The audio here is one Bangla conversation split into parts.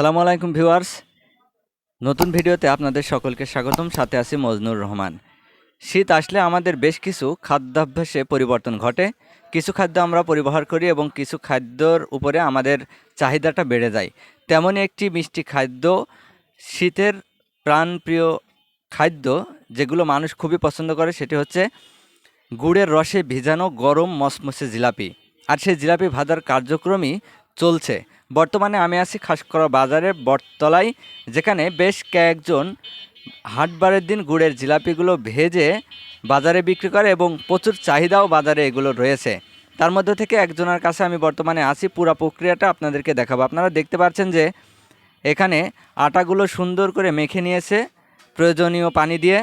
আসসালামু আলাইকুম ভিউয়ার্স। নতুন ভিডিওতে আপনাদের সকলকে স্বাগতম। সাথে আছি মজনুর রহমান। শীত আসলে আমাদের বেশ কিছু খাদ্যাভ্যাসে পরিবর্তন ঘটে। কিছু খাদ্য আমরা পরিবহার করি এবং কিছু খাদ্যর উপরে আমাদের চাহিদাটা বেড়ে যায়। তেমনই একটি মিষ্টি খাদ্য, শীতের প্রাণপ্রিয় খাদ্য যেগুলো মানুষ খুবই পছন্দ করে, সেটি হচ্ছে গুড়ের রসে ভিজানো গরম মসমসে জিলাপি। আর সেই জিলাপি ভাজার কার্যক্রমই চলছে। বর্তমানে আমি আছি খাসকরা বাজারের বটতলায়, যেখানে বেশ কয়েকজন হাটবারের দিন গুড়ের জিলাপিগুলো ভেজে বাজারে বিক্রি করে এবং প্রচুর চাহিদাও বাজারে এগুলো রয়েছে। তার মধ্যে থেকে একজনের কাছে আমি বর্তমানে আছি, পুরো প্রক্রিয়াটা আপনাদেরকে দেখাবো। আপনারা দেখতে পাচ্ছেন যে এখানে আটাগুলো সুন্দর করে মেখে নিয়েছে, প্রয়োজনীয় পানি দিয়ে,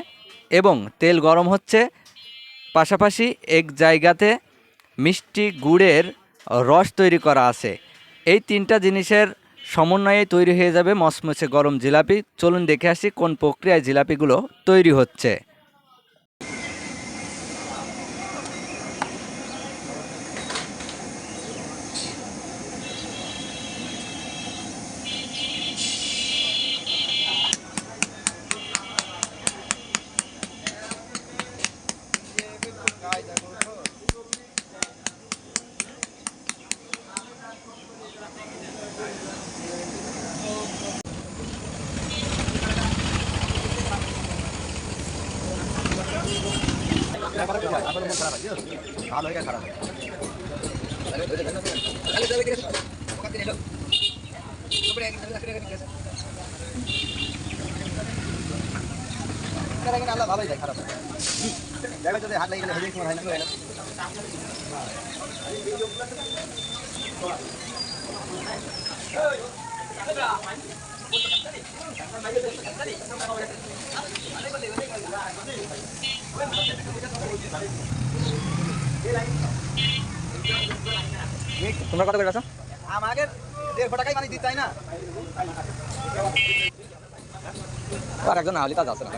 এবং তেল গরম হচ্ছে। পাশাপাশি এক জায়গাতে মিষ্টি গুড়ের রস তৈরি করা আছে। এই তিনটা জিনিসের সমন্বয়ে তৈরি হয়ে যাবে মসমসে গরম জিলাপি। চলুন দেখে আসি কোন প্রক্রিয়ায় জিলাপিগুলো তৈরি হচ্ছে। ভালোই যায় খারাপ দেখো যদি হাত লাগিয়ে হেডিং হয় না তোমরা কত করে আছো? আমাকে দেড়শো টাকাই মানে দিতে না। আর একজন আহলি তাজ আছে না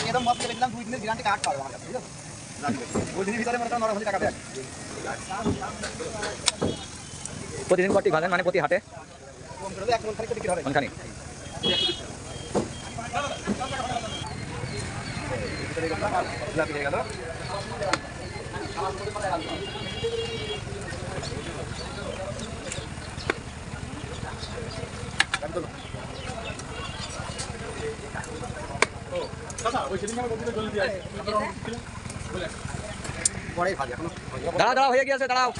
একদম মস্ত দেখলাম দুই দিনের গ্যারান্টি কার্ড পাবো আমার কাছে বুঝলো? ভিতরে মনে করো নরম টাকা ব্যাগ প্রতিদিন কটি ভাজেন মানে প্রতি হাটে? এক মন খালি বিক্রি হবে। কোনখানে জিলাপি হয়ে গেল পরেই ভাজি দাঁড়াও দাঁড়াও হয়ে গিয়েছে দাঁড়াও।